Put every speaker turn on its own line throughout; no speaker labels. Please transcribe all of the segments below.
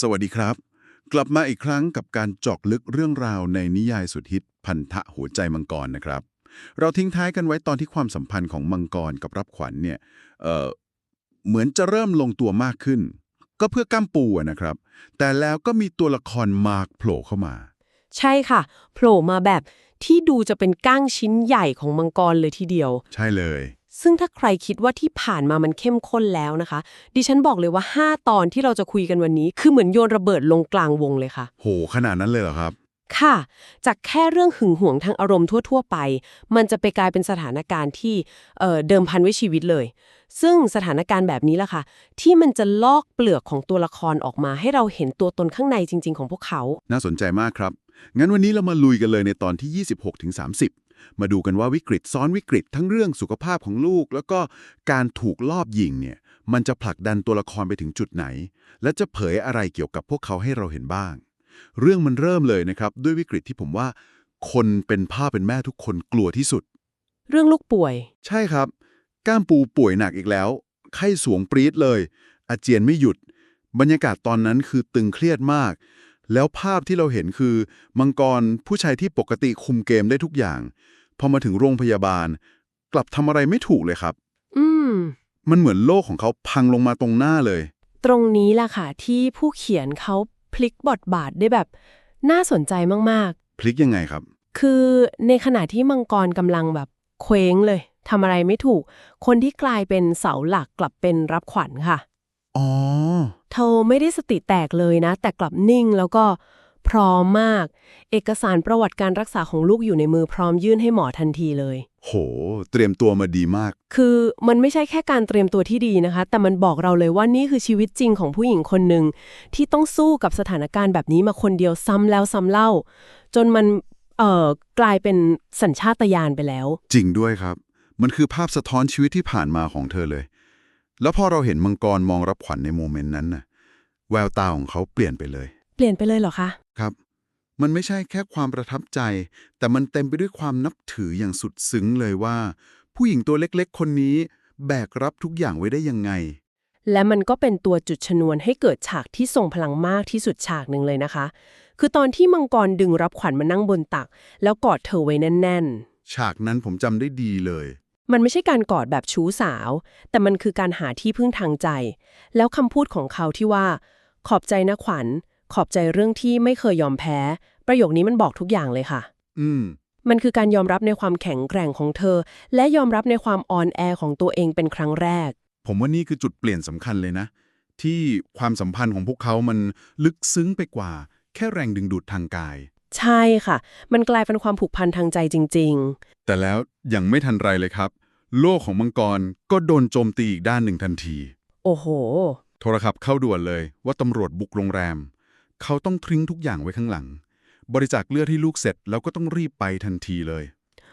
สวัสดีครับ กลับมาอีกครั้งกับการเจอกลึกเรื่องราวในนิยายสุดฮิตพันธะหัวใจมังกรนะครับ เราทิ้งท้ายกันไว้ตอนที่ความสัมพันธ์ของมังกรกับรับขวัญเนี่ยเอ่อเหมือนจะเริ่มลงตัวมากขึ้น ก็เพื่อก้ามปูอะนะครับ แต่แล้วก็มีตัวละครมาร์กโผล่เข้ามา
ใช่ค่ะโผล่มาแบบที่ดูจะเป็นก้างชิ้นใหญ่ของมังกรเลยทีเดียว
ใช่เลย
ซึ่งถ้าใครคิดว่าที่ผ่านมามันเข้มข้นแล้วนะคะ ดิฉันบอกเลยว่า 5 ตอนที่เราจะคุยกันวันนี้ คือเหมือนโยนระเบิดลงกลางวงเลยค่ะ
โห ขนาดนั้นเลยเหรอครับ
ค่ะ จากแค่เรื่องหึงหวงทางอารมณ์ทั่ว ๆ ไป มันจะไปกลายเป็นสถานการณ์ที่เอ่อเดิมพันไว้ชีวิตเลย ซึ่งสถานการณ์แบบนี้แหละค่ะ ที่มันจะลอกเปลือกของตัวละครออกมา ให้เราเห็นตัวตนข้างในจริง ๆ ของพวกเขา
น่าสนใจมากครับ งั้นวันนี้เรามาลุยกันเลยในตอนที่ 26ถึง30 มาดูกันว่าวิกฤตซ้อนวิกฤตทั้งเรื่องสุขภาพของลูก แล้วก็การถูกลอบยิงเนี่ยมันจะผลักดันตัวละครไปถึงจุดไหน และจะเผยอะไรเกี่ยวกับพวกเขาให้เราเห็นบ้าง เรื่องมันเริ่มเลยนะครับ ด้วยวิกฤตที่ผมว่า คนเป็นพ่อเป็นแม่ทุกคนกลัวที่สุด
เรื่องลูกป่วย
ใช่ครับ ก้ามปูป่วยหนักอีกแล้ว ไข้สูงปรี๊ดเลย อาเจียนไม่หยุด บรรยากาศตอนนั้นคือตึงเครียดมาก แล้วภาพที่เราเห็นคือ มังกรผู้ชายที่ปกติคุมเกมได้ทุกอย่าง พอมาถึงโรงพยาบาล กลับทำอะไรไม่ถูกเลยครับ
อืม
มันเหมือนโลกของเขาพังลงมาตรงหน้าเลย
ตรงนี้ล่ะค่ะ ที่ผู้เขียนเขาพลิกบทบาทได้แบบ น่าสนใจมาก
พลิกยังไงครับ
ๆคือในขณะที่มังกรกำลังแบบเคว้งเลยทำอะไรไม่ถูก คนที่กลายเป็นเสาหลักกลับเป็นรับขวัญค่ะ
อ๋อ
เธอไม่ได้สติแตกเลยนะ แต่กลับนิ่งแล้วก็ พร้อมมาก เอกสารประวัติการรักษาของลูกอยู่ในมือพร้อมยื่นให้หมอทันทีเลย
โห เตรียมตัวมาดีมาก
คือมันไม่ใช่แค่การเตรียมตัวที่ดีนะคะ แต่มันบอกเราเลยว่านี่คือชีวิตจริงของผู้หญิงคนหนึ่งที่ต้องสู้กับสถานการณ์แบบนี้มาคนเดียวซ้ำแล้วซ้ำเล่า จนมันเอ่อกลายเป็นสัญชาตญาณไปแล้ว
จริงด้วยครับ มันคือภาพสะท้อนชีวิตที่ผ่านมาของเธอเลย แล้วพอเราเห็นมังกรมองรับขวัญในโมเมนต์นั้นน่ะ แววตาของเขาเปลี่ยนไปเลย
เปลี่ยนไปเลยเหรอคะ
ครับ มันไม่ใช่แค่ความประทับใจ แต่มันเต็มไปด้วยความนับถืออย่างสุดซึ้งเลยว่า ผู้หญิงตัวเล็กๆ คนนี้แบกรับทุกอย่างไว้ได้ยังไง
และมันก็เป็นตัวจุดชนวนให้เกิดฉากที่ทรงพลังมากที่สุดฉากหนึ่งเลยนะคะ คือตอนที่มังกรดึงรับขวัญมานั่งบนตัก แล้วกอดเธอไว้แน่น ๆ
ฉากนั้นผมจำได้ดีเลย
มันไม่ใช่การกอดแบบชู้สาว แต่มันคือการหาที่พึ่งทางใจ แล้วคำพูดของเขาที่ว่า ขอบใจนะขวัญ ขอบใจเรื่องที่ไม่เคยยอมแพ้ ประโยคนี้มันบอกทุกอย่างเลยค่ะ
อืม
มันคือการยอมรับในความแข็งแกร่งของเธอ และยอมรับในความอ่อนแอของตัวเองเป็นครั้งแรก
ผมว่านี่คือจุดเปลี่ยนสำคัญเลยนะ ที่ความสัมพันธ์ของพวกเขามันลึกซึ้งไปกว่า แค่แรงดึงดูดทางกาย
ใช่ค่ะ มันกลายเป็นความผูกพันทางใจจริง
แต่แล้วยังไม่ทันไรเลยครับ โลกของมังกรก็โดนโจมตีอีกด้านหนึ่งทันที
ๆ โอ้โห
โทรศัพท์เข้าด่วนเลยว่าตำรวจบุกโรงแรม เขาต้องทิ้งทุกอย่างไว้ข้างหลัง บริจาคเลือดให้ลูกเสร็จแล้วก็ต้องรีบไปทันทีเลย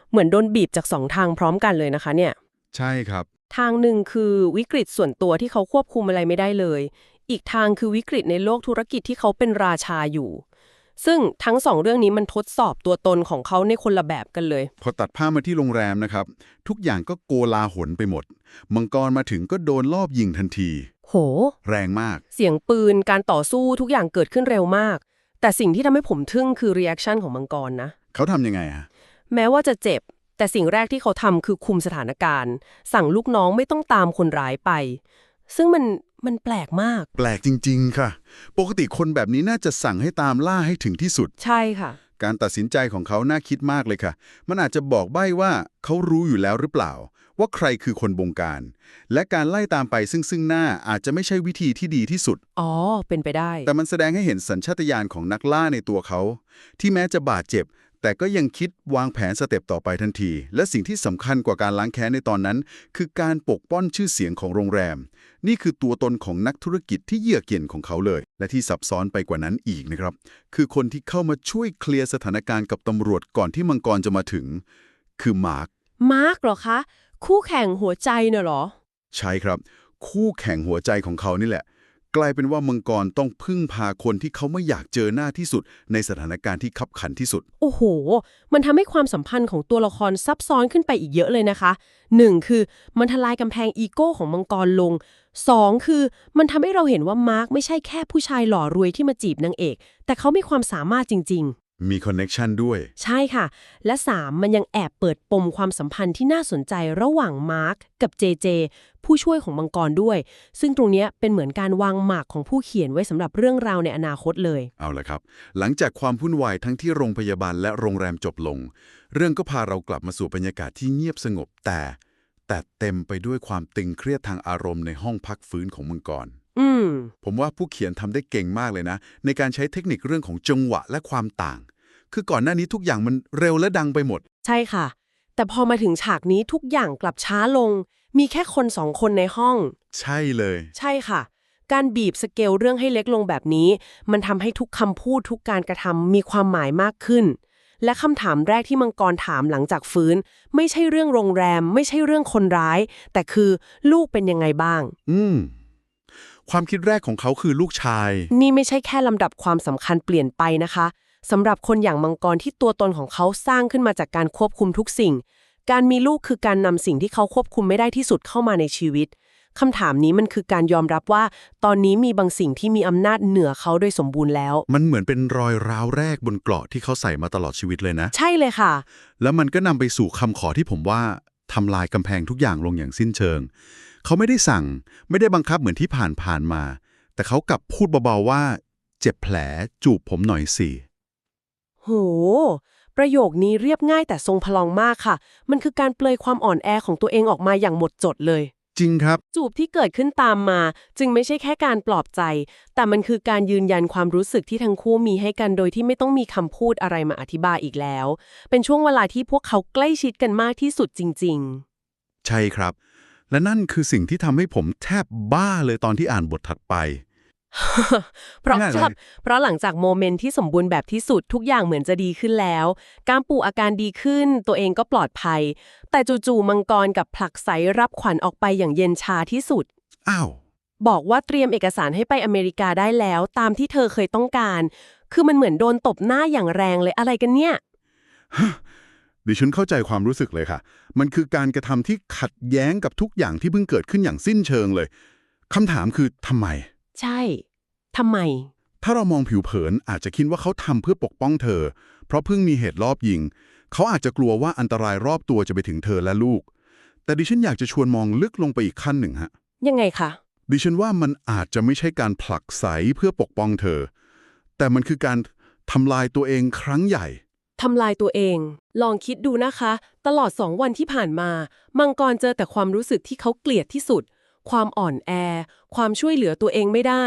เหมือนโดนบีบจากสองทางพร้อมกันเลยนะคะเนี่ย
ใช่ครับ
ทางหนึ่งคือวิกฤตส่วนตัวที่เขาควบคุมอะไรไม่ได้เลย อีกทางคือวิกฤตในโลกธุรกิจที่เขาเป็นราชาอยู่ ซึ่งทั้งสองเรื่องนี้มันทดสอบตัวตนของเขาในคนละแบบกันเลย
พอตัดภาพมาที่โรงแรมนะครับ ทุกอย่างก็โกลาหลไปหมด มังกรมาถึงก็โดนลอบยิงทันที
โห
แรงมาก
เสียงปืนการต่อสู้ทุกอย่างเกิดขึ้นเร็วมาก แต่สิ่งที่ทำให้ผมทึ่งคือรีแอคชั่นของมังกรนะ
เขาทำยังไงอะ
แม้ว่าจะเจ็บ แต่สิ่งแรกที่เขาทำคือคุมสถานการณ์ สั่งลูกน้องไม่ต้องตามคนร้ายไป ซึ่งมันมันแปลกมาก
แปลกจริง ๆ ค่ะ ปกติคนแบบนี้น่าจะสั่งให้ตามล่าให้ถึงที่สุด
ใช่ค่ะ
การตัดสินใจของเขาน่าคิดมากเลยค่ะ มันอาจจะบอกใบ้ว่าเขารู้อยู่แล้วหรือเปล่า ว่าใครคือคนบงการ และการไล่ตามไปซึ่งซึ่งหน้าอาจจะไม่ใช่วิธีที่ดีที่สุด
อ๋อ เป็นไปได้
แต่มันแสดงให้เห็นสัญชาตญาณของนักล่าในตัวเขา ที่แม้จะบาดเจ็บ แต่ก็ยังคิดวางแผนสเต็ปต่อไปทันที และสิ่งที่สำคัญกว่าการล้างแค้นในตอนนั้น คือการปกป้องชื่อเสียงของโรงแรม นี่คือตัวตนของนักธุรกิจที่เยือกเย็นของเขาเลย และที่ซับซ้อนไปกว่านั้นอีกนะครับ คือคนที่เข้ามาช่วยเคลียร์สถานการณ์กับตำรวจก่อนที่มังกรจะมาถึง คือมาร์ค
มาร์กเหรอคะ คู่แข่งหัวใจเน่ะเหรอ
ใช่ครับ คู่แข่งหัวใจของเขานี่แหละ กลายเป็นว่ามังกรต้องพึ่งพาคนที่เขาไม่อยากเจอหน้าที่สุด ในสถานการณ์ที่ขับขันที่สุด
โอ้โห มันทำให้ความสัมพันธ์ของตัวละครซับซ้อนขึ้นไปอีกเยอะเลยนะคะ 1. คือมันทลายกำแพงอีโก้ของมังกรลง 2. คือมันทำให้เราเห็นว่ามาร์คไม่ใช่แค่ผู้ชายหล่อรวยที่มาจีบนางเอก แต่เขามีความสามารถจริง
มีคอนเน็กชันด้วย
ๆใช่ค่ะ และ 3. มันยังแอบเปิดปมความสัมพันธ์ที่น่าสนใจระหว่างมาร์คกับเจเจผู้ช่วยของมังกรด้วย ซึ่งตรงเนี้ยเป็นเหมือนการวางหมากของผู้เขียนไว้สำหรับเรื่องราวในอนาคตเลย
เอาละครับ หลังจากความวุ่นวายทั้งที่โรงพยาบาลและโรงแรมจบลง เรื่องก็พาเรากลับมาสู่บรรยากาศที่เงียบสงบแต่ แต่เต็มไปด้วยความตึงเครียดทางอารมณ์ในห้องพักฟื้นของมังกร
อืม
ผมว่าผู้เขียนทำได้เก่งมากเลยนะ ในการใช้เทคนิคเรื่องของจังหวะและความต่าง คือก่อนหน้านี้ทุกอย่างมันเร็วและดังไปหมด
ใช่ค่ะ แต่พอมาถึงฉากนี้ทุกอย่างกลับช้าลง มีแค่คนสองคนในห้อง
ใช่เลย
ใช่ค่ะ การบีบสเกลเรื่องให้เล็กลงแบบนี้ มันทำให้ทุกคำพูดทุกการกระทำมีความหมายมากขึ้น และคำถามแรกที่มังกรถามหลังจากฟื้น ไม่ใช่เรื่องโรงแรม ไม่ใช่เรื่องคนร้าย แต่คือลูกเป็นยังไงบ้าง
อืมความคิดแรกของเขาคือลูกชาย
นี่ไม่ใช่แค่ลำดับความสำคัญเปลี่ยนไปนะคะ สำหรับคนอย่างมังกรที่ตัวตนของเขาสร้างขึ้นมาจากการควบคุมทุกสิ่ง การมีลูกคือการนำสิ่งที่เขาควบคุมไม่ได้ที่สุดเข้ามาในชีวิตคำถามนี้มันคือการยอมรับว่า ตอนนี้มีบางสิ่งที่มีอำนาจเหนือเขาโดยสมบูรณ์แล้ว
มันเหมือนเป็นรอยร้าวแรกบนเกราะที่เขาใส่มาตลอดชีวิตเลยนะ
ใช่เลยค่ะ
แล้วมันก็นำไปสู่คำขอที่ผมว่าทำลายกำแพงทุกอย่างลงอย่างสิ้นเชิง เขาไม่ได้สั่ง ไม่ได้บังคับเหมือนที่ผ่านผ่านๆมา แต่เขากลับพูดเบาๆว่า เจ็บแผลจูบผมหน่อยสิ
โห ประโยคนี้เรียบง่ายแต่ทรงพลังมากค่ะ มันคือการเปลยความอ่อนแอของตัวเองออกมาอย่างหมดจดเลย
จริงครับ
จูบที่เกิดขึ้นตามมา จึงไม่ใช่แค่การปลอบใจ แต่มันคือการยืนยันความรู้สึกที่ทั้งคู่มีให้กันโดยที่ไม่ต้องมีคำพูดอะไรมาอธิบายอีกแล้ว เป็นช่วงเวลาที่พวกเขาใกล้ชิดกันมากที่สุดจริง
ใช่ครับ และนั่นคือสิ่งที่ทำให้ผมแทบบ้าเลยตอนที่อ่านบทถัดไป
ๆ เพราะ
ง่ายเลย
ครับเพราะหลังจากโมเมนต์ที่สมบูรณ์แบบที่สุดทุกอย่างเหมือนจะดีขึ้นแล้ว การปู่อาการดีขึ้น ตัวเองก็ปลอดภัย แต่จู่ๆมังกรกับผลักไสรับขวัญออกไปอย่างเย็นชาที่สุด
อ้าว
บอกว่าเตรียมเอกสารให้ไปอเมริกาได้แล้ว ตามที่เธอเคยต้องการ คือมันเหมือนโดนตบหน้าอย่างแรงเลยอะไรกันเนี่ย
ดิฉันเข้าใจความรู้สึกเลยค่ะ มันคือการกระทำที่ขัดแย้งกับทุกอย่างที่เพิ่งเกิดขึ้นอย่างสิ้นเชิงเลยคำถามคือทำไม
ใช่ทำไม
ถ้าเรามองผิวเผินอาจจะคิดว่าเขาทำเพื่อปกป้องเธอ เพราะเพิ่งมีเหตุรอบยิง เขาอาจจะกลัวว่าอันตรายรอบตัวจะไปถึงเธอและลูก แต่ดิฉันอยากจะชวนมองลึกลงไปอีกขั้นหนึ่งฮะ
ยังไงคะ
ดิฉันว่ามันอาจจะไม่ใช่การผลักไสเพื่อปกป้องเธอ แต่มันคือการทำลายตัวเองครั้งใหญ่
ทำลายตัวเอง ลองคิดดูนะคะ ตลอดสองวันที่ผ่านมา มังกรเจอแต่ความรู้สึกที่เขาเกลียดที่สุด ความอ่อนแอ ความช่วยเหลือตัวเองไม่ได้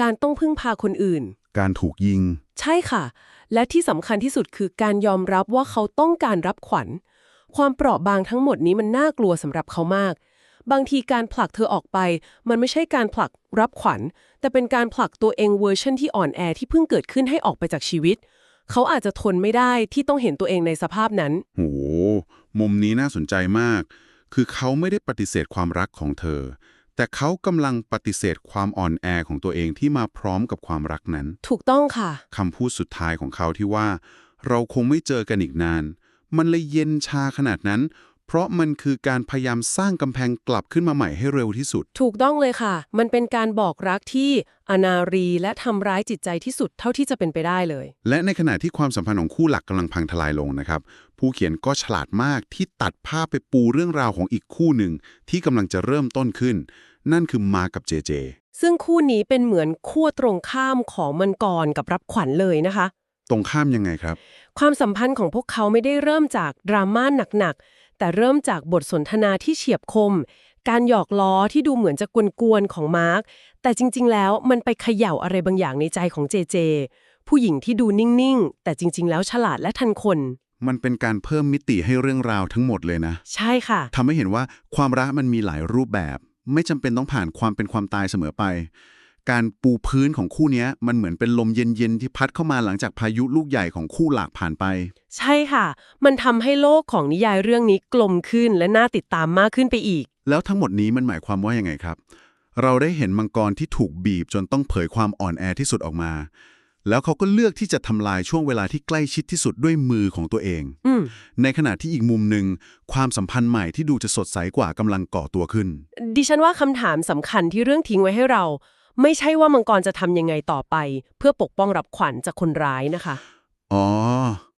การต้องพึ่งพาคนอื่น
การถูกยิง
ใช่ค่ะ และที่สำคัญที่สุดคือการยอมรับว่าเขาต้องการรับขวัญ ความเปราะบางทั้งหมดนี้มันน่ากลัวสำหรับเขามาก บางทีการผลักเธอออกไป มันไม่ใช่การผลักรับขวัญ แต่เป็นการผลักตัวเองเวอร์ชันที่อ่อนแอที่เพิ่งเกิดขึ้นให้ออกไปจากชีวิต เขาอาจจะทนไม่ได้ที่ต้องเห็นตัวเองในสภาพนั้น
โหมุมนี้น่าสนใจมาก คือเขาไม่ได้ปฏิเสธความรักของเธอ แต่เขากำลังปฏิเสธความอ่อนแอของตัวเองที่มาพร้อมกับความรักนั้น
ถูกต้องค่ะ
คำพูดสุดท้ายของเขาที่ว่า เราคงไม่เจอกันอีกนาน มันเลยเย็นชาขนาดนั้น เพราะมันคือการพยายามสร้างกำแพงกลับขึ้นมาใหม่ให้เร็วที่สุด
ถูกต้องเลยค่ะ มันเป็นการบอกรักที่อนารีและทำร้ายจิตใจที่สุดเท่าที่จะเป็นไปได้เลย
และในขณะที่ความสัมพันธ์ของคู่หลักกำลังพังทลายลงนะครับ ผู้เขียนก็ฉลาดมากที่ตัดภาพไปปูเรื่องราวของอีกคู่หนึ่งที่กำลังจะเริ่มต้นขึ้น นั่นคือมากับเจเจ
ซึ่งคู่นี้เป็นเหมือนขั้วตรงข้ามของมังกรกับรับขวัญเลยนะคะ
ตรงข้ามยังไงครับ
ความสัมพันธ์ของพวกเขาไม่ได้เริ่มจากดราม่าหนักๆแต่เริ่มจากบทสนทนาที่เฉียบคม การหยอกล้อที่ดูเหมือนจะกวนๆของมาร์คแต่จริง ๆ แล้วมันไปเขย่าอะไรบางอย่างในใจของเจเจผู้หญิงที่ดูนิ่ง ๆ แต่จริง ๆ แล้วฉลาดและทันคน
มันเป็นการเพิ่มมิติให้เรื่องราวทั้งหมดเลยนะ
ใช่ค่ะ
ทำให้เห็นว่าความรักมันมีหลายรูปแบบ ไม่จำเป็นต้องผ่านความเป็นความตายเสมอไป การปูพื้นของคู่เนี้ยมันเหมือนเป็นลมเย็นๆ ที่พัดเข้ามาหลังจากพายุลูกใหญ่ของคู่หลากผ่านไป
ใช่ค่ะ มันทำให้โลกของนิยายเรื่องนี้กลมขึ้นและน่าติดตามมากขึ้นไปอีก
แล้วทั้งหมดนี้มันหมายความว่ายังไงครับ เราได้เห็นมังกรที่ถูกบีบจนต้องเผยความอ่อนแอที่สุดออกมา แล้วเขาก็เลือกที่จะทำลายช่วงเวลาที่ใกล้ชิดที่สุดด้วยมือของตัวเอง
อืม
ในขณะที่อีกมุมหนึ่งความสัมพันธ์ใหม่ที่ดูจะสดใสกว่ากำลังก่อตัวขึ้น
ดิฉันว่าคำถามสำคัญที่เรื่องทิ้งไว้ให้เรา ไม่ใช่ว่ามังกรจะทำยังไงต่อไป เพื่อปกป้องรับขวัญจากคนร้ายนะคะ
อ๋อ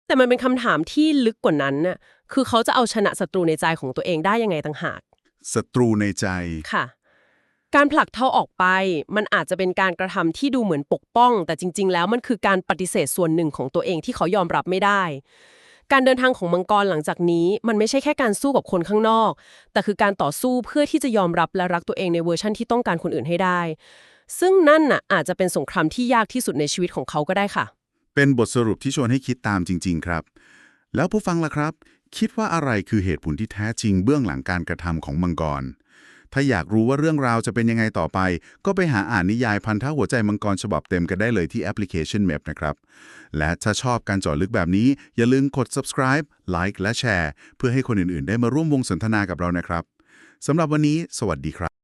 แต่มันเป็นคำถามที่ลึกกว่านั้นน่ะ คือเขาจะเอาชนะศัตรูในใจของตัวเองได้ยังไงต่างหาก
ศัตรูในใจ
ค่ะ การผลักเท่าออกไป มันอาจจะเป็นการกระทำที่ดูเหมือนปกป้อง แต่จริง ๆ แล้วมันคือการปฏิเสธส่วนหนึ่งของตัวเองที่เขายอมรับไม่ได้ การเดินทางของมังกรหลังจากนี้ มันไม่ใช่แค่การสู้กับคนข้างนอก แต่คือการต่อสู้เพื่อที่จะยอมรับและรักตัวเองในเวอร์ชั่นที่ต้องการคนอื่นให้ได้ ซึ่งนั่นน่ะอาจจะเป็นสงครามที่ยากที่สุดในชีวิตของเขาก็ได้ค่ะ
เป็นบทสรุปที่ชวนให้คิดตามจริง ๆ ครับ แล้วผู้ฟังล่ะครับ คิดว่าอะไรคือเหตุผลที่แท้จริงเบื้องหลังการกระทำของมังกร ถ้าอยากรู้ว่าเรื่องราวจะเป็นยังไงต่อไป ก็ไปหาอ่านนิยายพันธะหัวใจมังกรฉบับเต็มกันได้เลยที่แอปพลิเคชัน Map นะครับ และถ้าชอบการเจาะลึกแบบนี้ อย่าลืมกด subscribe like และแชร์เพื่อให้คนอื่นๆ ได้มาร่วมวงสนทนากับเรานะครับสำหรับวันนี้ สวัสดีครับ